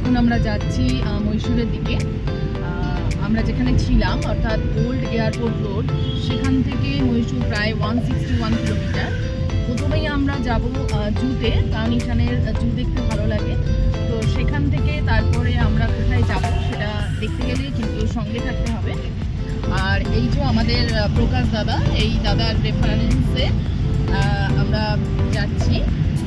এখন আমরা যাচ্ছি মহীশূরের দিকে। আমরা যেখানে ছিলাম, অর্থাৎ ওল্ড এয়ারপোর্ট রোড, সেখান থেকে মহীশূর প্রায় ওয়ান সিক্সটি ওয়ান কিলোমিটার প্রথমেই আমরা যাব জুতে, কারণ এখানের জু দেখতে ভালো লাগে। তো সেখান থেকে তারপরে আমরা কোথায় যাব সেটা দেখতে গেলে কিন্তু সঙ্গে থাকতে হবে। আর এই যে আমাদের প্রকাশ দাদা, এই দাদার রেফারেন্সে আমরা যাচ্ছি।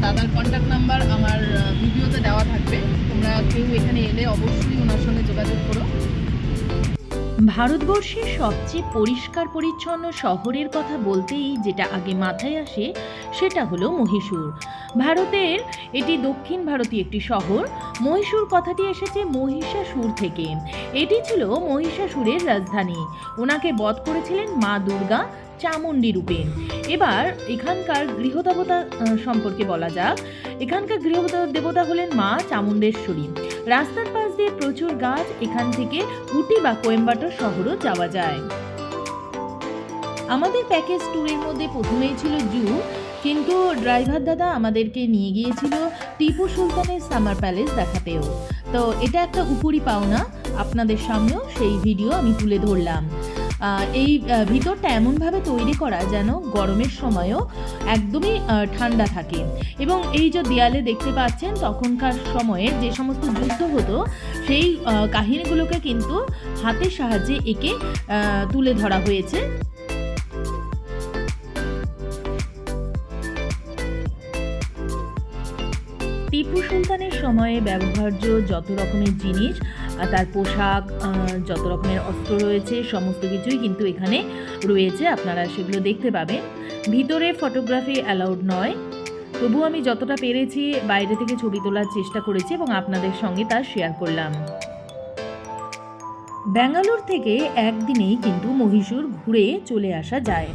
দাদার কন্ট্যাক্ট নাম্বার আমার ভিডিওতে দেওয়া থাকবে। তোমরা কেউ এখানে এলে অবশ্যই ওনার সঙ্গে যোগাযোগ করো। ভারতবর্ষের সবচেয়ে পরিষ্কার পরিচ্ছন্ন শহরের কথা বলতেই যেটা আগে মাথায় আসে, সেটা হলো মহীশূর। ভারতের এটি দক্ষিণ ভারতীয় একটি শহর। মহীশূর কথাটি এসেছে মহিষাসুর থেকে। এটি ছিল মহিষাসুরের রাজধানী। ওনাকে বধ করেছিলেন মা দুর্গা। চামুণ্ডী রূপে। এবার এখানকার গৃহদেবতা সম্পর্কে বলা যাক। এখানকার গৃহদেবতা হলেন মা চামুণ্ডেশ্বরী। রাস্তার পাশ দিয়ে প্রচুর গাছ, এখান থেকে উটি বা কোয়েম্বাটোর শহরও যাওয়া যায়। আমাদের প্যাকেজ ট্যুরের মধ্যে প্রথমেই ছিল জু, কিন্তু ড্রাইভার দাদা আমাদেরকে নিয়ে গিয়েছিল টিপু সুলতানের সামার প্যালেস দেখাতেও। তো এটা একটা উপরি পাওনা। আপনাদের সামনেও সেই ভিডিও আমি তুলে ধরলাম। এই ভিতরটা এমনভাবে তৈরি করা যেন গরমের সময়ও একদমই ঠান্ডা থাকে। এবং এই যে দেয়ালে দেখতে পাচ্ছেন, তখনকার সময়ে যে সমস্ত যুদ্ধ হতো, সেই কাহিনীগুলোকে কিন্তু হাতের সাহায্যে একে তুলে ধরা হয়েছে। টিপু সুলতানের সময়ে ব্যবহার্য যত রকমের জিনিস তার পোশাক যত রকমের অস্ত্র রয়েছে, সমস্ত কিছুই কিন্তু এখানে রয়েছে। আপনারা সেগুলো দেখতে পাবেন। ভিতরে ফটোগ্রাফি অ্যালাউড নয়। তবু আমি যতটা পেরেছি বাইরে থেকে ছবি তোলার চেষ্টা করেছি এবং আপনাদের সঙ্গে তা শেয়ার করলাম। ব্যাঙ্গালোর থেকে একদিনেই কিন্তু মহীশূর ঘুরে চলে আসা যায়।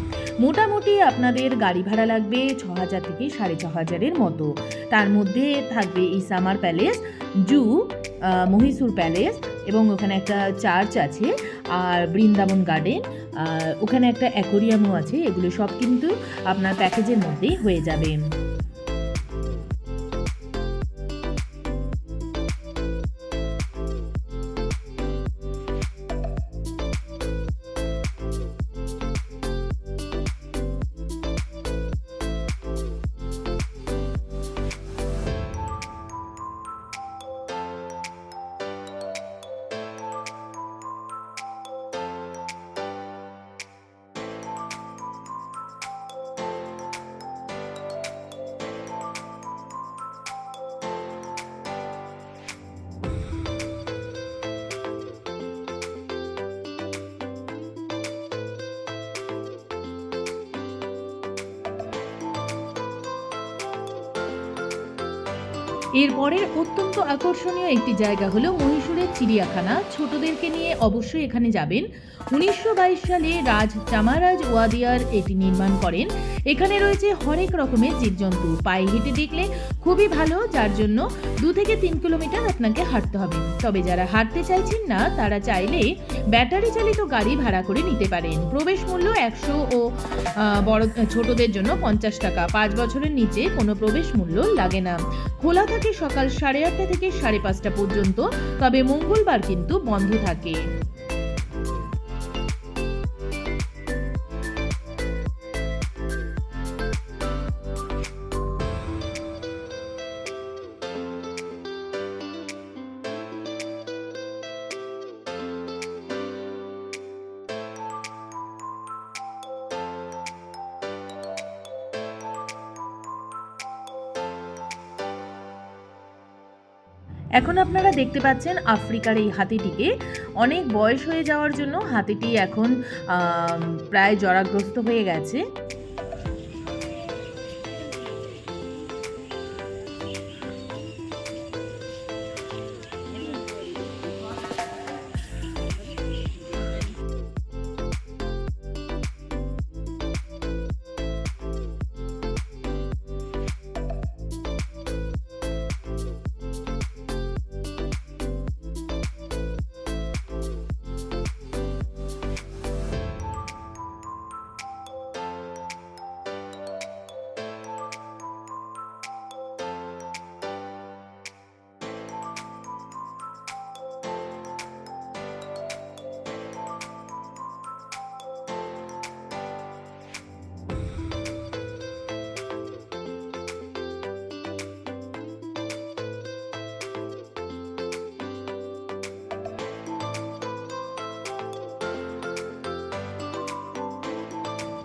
মোটামুটি আপনাদের গাড়ি ভাড়া লাগবে ছ হাজার থেকে সাড়ে ছ হাজারের মতো। তার মধ্যে থাকবে এই summer palace, zoo Mysore palace এবং ওখানে একটা চার্চ আছে আর বৃন্দাবন গার্ডেন। ওখানে একটা অ্যাকোরিয়ামও আছে, এগুলো সব কিন্তু আপনার প্যাকেজের মধ্যেই হয়ে যাবে। এরপরের অত্যন্ত আকর্ষণীয় একটি জায়গা হলো মহীশূরের চিড়িয়াখানা। ছোটদেরকে নিয়ে অবশ্যই এখানে যাবেন। উনিশশো বাইশ সালে রাজ চামারাজ ওয়াদিয়ার এটি নির্মাণ করেন। এখানে রয়েছে হরেক রকমের জীবজন্তু। পায়ে হেঁটে দেখলে খুবই ভালো, যার জন্য দু থেকে তিন কিলোমিটার আপনাকে হাঁটতে হবে। তবে যারা হাঁটতে চাইছেন না, তারা চাইলে ব্যাটারি চালিত গাড়ি ভাড়া করে নিতে পারেন। প্রবেশ মূল্য একশো ও বড়, ছোটদের জন্য পঞ্চাশ টাকা। পাঁচ বছরের নিচে কোনো প্রবেশ মূল্য লাগে না। খোলা থাকে সকাল সাড়ে আটটা থেকে সাড়ে পাঁচটা পর্যন্ত, তবে মঙ্গলবার কিন্তু বন্ধ থাকে। এখন আপনারা দেখতে পাচ্ছেন আফ্রিকার এই হাতিটিকে। অনেক বয়স হয়ে যাওয়ার জন্য হাতিটি এখন প্রায় জরাগ্রস্ত হয়ে গেছে।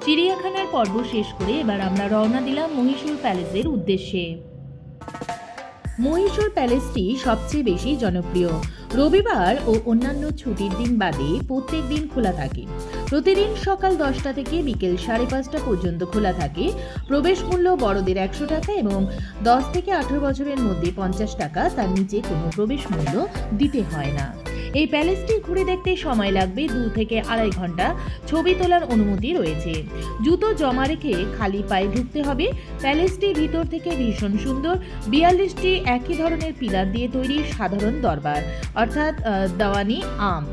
চিড়িয়াখানার পর্ব শেষ করে এবার আমরা রওনা দিলাম মহীশূর প্যালেসের উদ্দেশ্যে। মহীশূর প্যালেসটি সবচেয়ে বেশি জনপ্রিয়। রবিবার ও অন্যান্য ছুটির দিন বাদে প্রত্যেক দিন খোলা থাকে। প্রতিদিন সকাল দশটা থেকে বিকেল সাড়ে পাঁচটা পর্যন্ত খোলা থাকে। প্রবেশ মূল্য বড়দের একশো টাকা এবং দশ থেকে আঠেরো বছরের মধ্যে পঞ্চাশ টাকা, তার নিচে কোনো প্রবেশ মূল্য দিতে হয় না। এই প্যালেসটি ঘুরে দেখতে সময় লাগবে দু থেকে আড়াই ঘণ্টা। ছবি তোলার অনুমতি রয়েছে। জুতো জমা রেখে খালি পায়ে ঢুকতে হবে। প্যালেসটি ভিতর থেকে ভীষণ সুন্দর। বিয়াল্লিশটি একই ধরনের পিলার দিয়ে তৈরি সাধারণ দরবার, অর্থাৎ দেওয়ানি আম।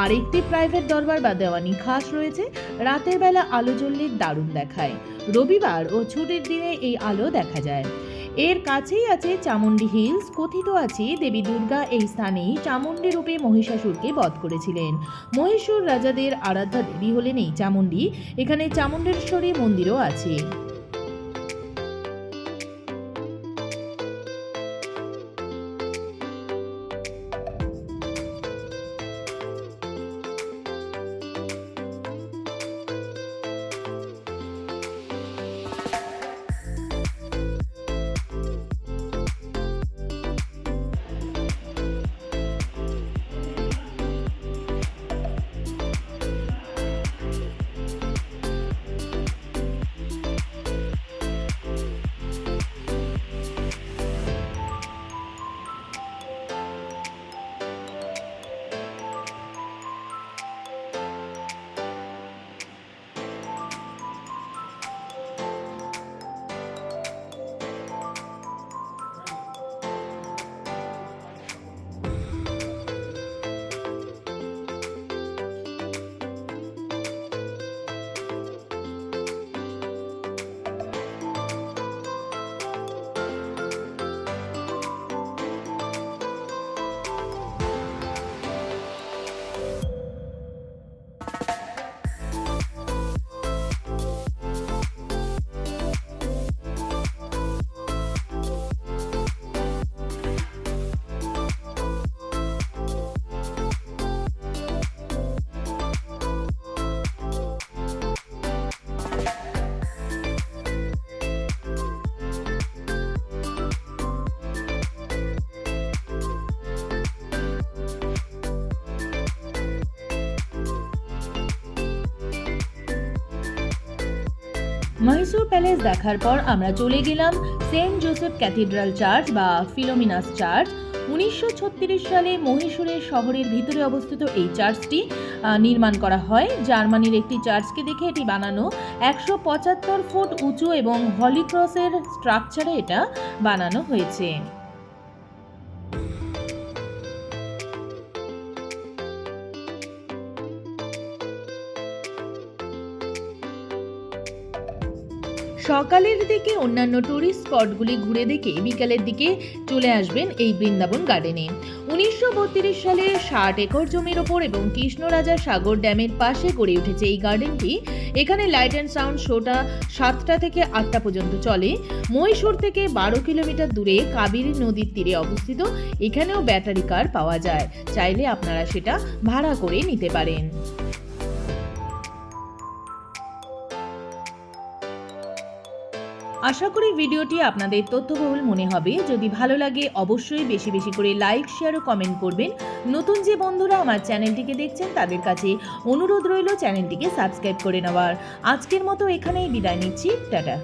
আর একটি প্রাইভেট দরবার বা দেওয়ানি খাস রয়েছে। রাতের বেলা আলো জ্বললে দারুণ দেখায়। রবিবার ও ছুটির দিনে এই আলো দেখা যায়। এর কাছেই আছে চামুন্ডি হিলস, কথিত আছে দেবী দুর্গা এই স্থানেই চামুন্ডি রূপে মহিষাসুরকে বধ করেছিলেন। মহীশূর রাজাদের আরাধ্যা দেবী হলেন এই চামুন্ডি এখানে চামুণ্ডেশ্বরী মন্দিরও আছে। মহীশূর প্যালেস দেখার পর আমরা চলে গেলাম সেন্ট জোসেফ ক্যাথিড্রাল চার্চ বা ফিলোমিনাস চার্চ। উনিশশো ছত্রিশ সালে মহীশূরের শহরের ভিতরে অবস্থিত এই চার্চটি নির্মাণ করা হয়। জার্মানির একটি চার্চকে দেখে এটি বানানো একশো পঁচাত্তর ফুট উঁচু এবং হলিক্রসের স্ট্রাকচারে এটা বানানো হয়েছে। সকালের দিকে অন্যান্য টুরিস্ট স্পটগুলি ঘুরে দেখে বিকালের দিকে চলে আসবেন এই বৃন্দাবন গার্ডেনে উনিশশো বত্রিশ সালে ষাট একর জমির ওপর এবং কৃষ্ণরাজা সাগর ড্যামের পাশে গড়ে উঠেছে এই গার্ডেনটি এখানে লাইট অ্যান্ড সাউন্ড শোটা সাতটা থেকে আটটা পর্যন্ত চলে। মহীশূর থেকে বারো কিলোমিটার দূরে কাবেরী নদীর তীরে অবস্থিত। এখানেও ব্যাটারি কার পাওয়া যায়। চাইলে আপনারা সেটা ভাড়া করে নিতে পারেন। আশা করি ভিডিওটি আপনাদের তথ্যবহুল মনে হবে। যদি ভালো লাগে, অবশ্যই বেশি বেশি করে লাইক, শেয়ার ও কমেন্ট করবেন। নতুন যে বন্ধুরা আমার চ্যানেলটিকে দেখছেন, তাদের কাছে অনুরোধ রইল চ্যানেলটিকে সাবস্ক্রাইব করে নেওয়ার। আজকের মতো এখানেই বিদায় নিচ্ছি। টাটা।